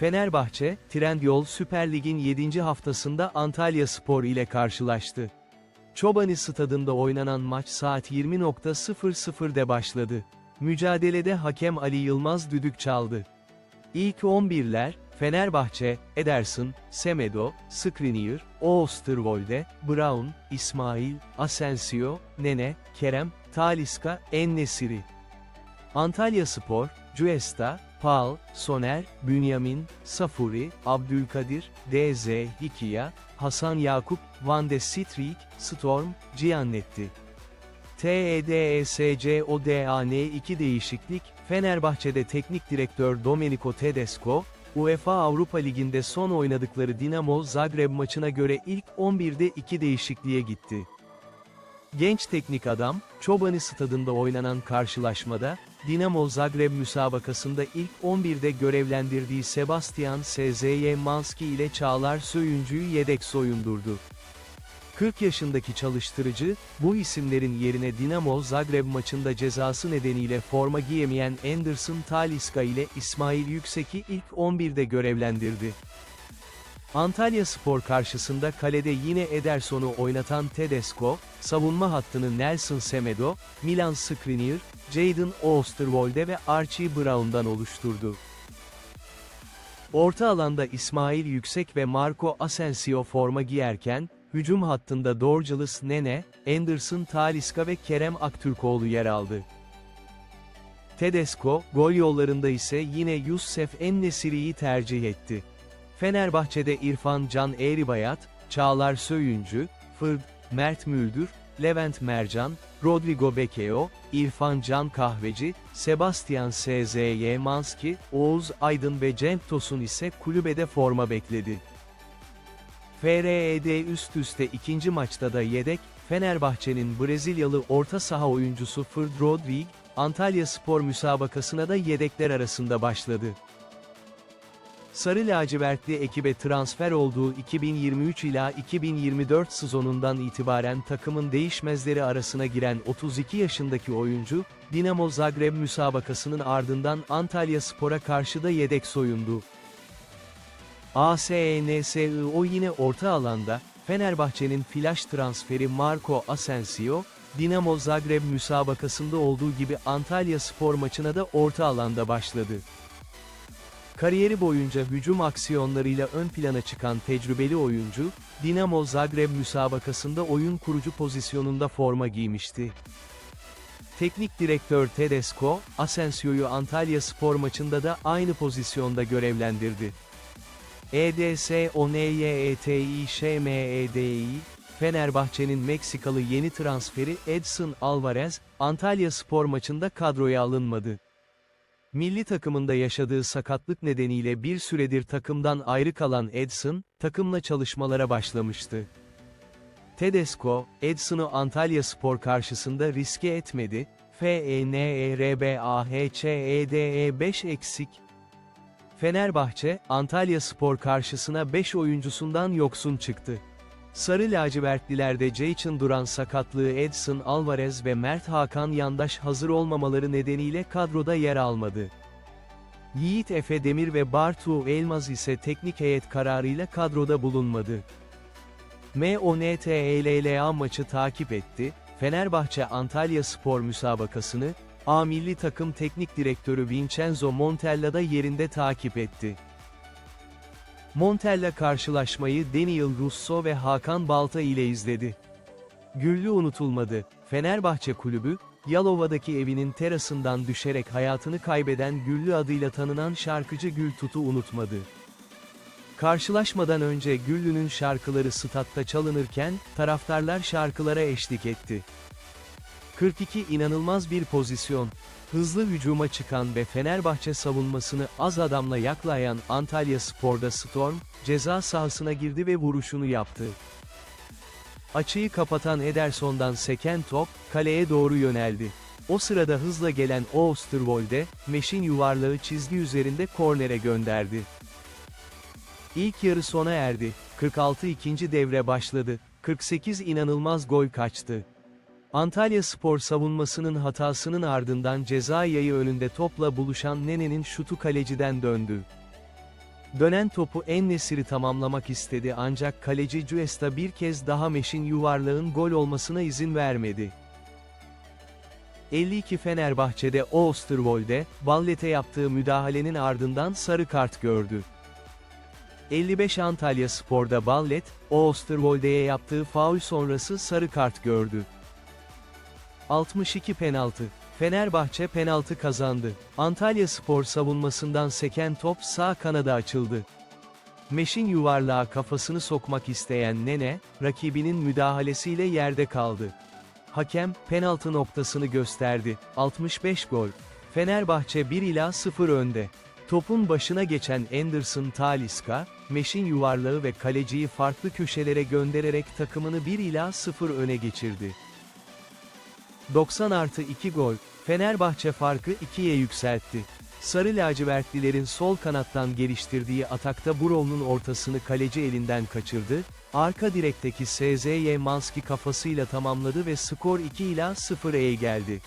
Fenerbahçe, Trendyol Süper Lig'in 7. haftasında Antalya Spor ile karşılaştı. Çobani Stadında oynanan maç saat 20.00'de başladı. Mücadelede hakem Ali Yılmaz düdük çaldı. İlk 11'ler, Fenerbahçe, Ederson, Semedo, Skriniar, Oosterwolde, Brown, İsmail, Asensio, Nene, Kerem, Taliska, Ennesiri. Antalya Spor, Cuesta, Pal, Soner, Bünyamin, Safuri, Abdülkadir, DZ, Hikiya, Hasan Yakup, Van de Strik, Storm, Giannetti. E TEDESCODAN 2 değişiklik, Fenerbahçe'de teknik direktör Domenico Tedesco, UEFA Avrupa Ligi'nde son oynadıkları Dinamo Zagreb maçına göre ilk 11'de 2 değişikliğe gitti. Genç teknik adam, Çobani Stadında oynanan karşılaşmada, Dinamo Zagreb müsabakasında ilk 11'de görevlendirdiği Sebastian SZY Manski ile Çağlar Söyüncü'yü yedek soyundurdu. 40 yaşındaki çalıştırıcı, bu isimlerin yerine Dinamo Zagreb maçında cezası nedeniyle forma giyemeyen Anderson Talisca ile İsmail Yüksek'i ilk 11'de görevlendirdi. Antalya Spor karşısında kalede yine Ederson'u oynatan Tedesco, savunma hattını Nelson Semedo, Milan Skriniar, Jadon Oosterwolde ve Archie Brown'dan oluşturdu. Orta alanda İsmail Yüksek ve Marco Asensio forma giyerken, hücum hattında Dorgeles Nene, Anderson Talisca ve Kerem Aktürkoğlu yer aldı. Tedesco, gol yollarında ise yine Youssef Ennesiri'yi tercih etti. Fenerbahçe'de İrfan Can Eğribayat, Çağlar Söyüncü, Fırd, Mert Müldür, Levent Mercan, Rodrigo Bekeo, İrfan Can Kahveci, Sebastian SZY Manski, Oğuz Aydın ve Cenk Tosun ise kulübede forma bekledi. FRED üst üste ikinci maçta da yedek, Fenerbahçe'nin Brezilyalı orta saha oyuncusu Fırd Rodrigue, Antalya Spor müsabakasına da yedekler arasında başladı. Sarı lacivertli ekibe transfer olduğu 2023 ila 2024 sezonundan itibaren takımın değişmezleri arasına giren 32 yaşındaki oyuncu, Dinamo Zagreb müsabakasının ardından Antalya Spor'a karşı da yedek soyundu. ASENSIO yine orta alanda, Fenerbahçe'nin flash transferi Marco Asensio, Dinamo Zagreb müsabakasında olduğu gibi Antalya Spor maçına da orta alanda başladı. Kariyeri boyunca hücum aksiyonlarıyla ön plana çıkan tecrübeli oyuncu, Dinamo Zagreb müsabakasında oyun kurucu pozisyonunda forma giymişti. Teknik direktör Tedesco, Asensio'yu Antalya Spor maçında da aynı pozisyonda görevlendirdi. E EDS ONYETİ ŞMEDİ, Fenerbahçe'nin Meksikalı yeni transferi Edson Alvarez, Antalya Spor maçında kadroya alınmadı. Milli takımında yaşadığı sakatlık nedeniyle bir süredir takımdan ayrı kalan Edson, takımla çalışmalara başlamıştı. Tedesco, Edson'u Antalya Spor karşısında riske etmedi, E FENERBAHÇEDE 5 eksik. Fenerbahçe, Antalya Spor karşısına 5 oyuncusundan yoksun çıktı. Sarı lacivertlilerde Jayçın Duran sakatlığı Edson Alvarez ve Mert Hakan Yandaş hazır olmamaları nedeniyle kadroda yer almadı. Yiğit Efe Demir ve Bartu Elmaz ise teknik heyet kararıyla kadroda bulunmadı. MONTELLA maçı takip etti, Fenerbahçe Antalya Spor müsabakasını, A milli takım teknik direktörü Vincenzo Montella da yerinde takip etti. Montella karşılaşmayı Daniel Russo ve Hakan Balta ile izledi. Güllü unutulmadı. Fenerbahçe Kulübü, Yalova'daki evinin terasından düşerek hayatını kaybeden Güllü adıyla tanınan şarkıcı Gül Tut'u unutmadı. Karşılaşmadan önce Güllü'nün şarkıları statta çalınırken, taraftarlar şarkılara eşlik etti. 42 inanılmaz bir pozisyon. Hızlı hücuma çıkan ve Fenerbahçe savunmasını az adamla yaklayan Antalya Spor'da Storm, ceza sahasına girdi ve vuruşunu yaptı. Açıyı kapatan Ederson'dan seken top, kaleye doğru yöneldi. O sırada hızla gelen Oosterwolde, Meş'in yuvarlağı çizgi üzerinde kornere gönderdi. İlk yarı sona erdi. 46 ikinci devre başladı. 48 inanılmaz gol kaçtı. Antalya Spor savunmasının hatasının ardından ceza yayı önünde topla buluşan Nene'nin şutu kaleciden döndü. Dönen topu En-Nesyri tamamlamak istedi ancak kaleci Cuesta bir kez daha Meş'in yuvarlağın gol olmasına izin vermedi. 52 Fenerbahçe'de Oosterwolde, Ballet'e yaptığı müdahalenin ardından sarı kart gördü. 55 Antalya Spor'da Ballet, Oosterwolde'ye yaptığı faul sonrası sarı kart gördü. 62 penaltı. Fenerbahçe penaltı kazandı. Antalya Spor savunmasından seken top sağ kanada açıldı. Meş'in yuvarlığa kafasını sokmak isteyen Nene, rakibinin müdahalesiyle yerde kaldı. Hakem, penaltı noktasını gösterdi. 65 gol. Fenerbahçe 1 ila 0 önde. Topun başına geçen Anderson Talisca, Meş'in yuvarlağı ve kaleciyi farklı köşelere göndererek takımını 1 ila 0 öne geçirdi. 90 artı 2 gol, Fenerbahçe farkı 2'ye yükseltti. Sarı lacivertlilerin sol kanattan geliştirdiği atakta Burov'un ortasını kaleci elinden kaçırdı, arka direkteki SZY Manski kafasıyla tamamladı ve skor 2 ila 0'e geldi.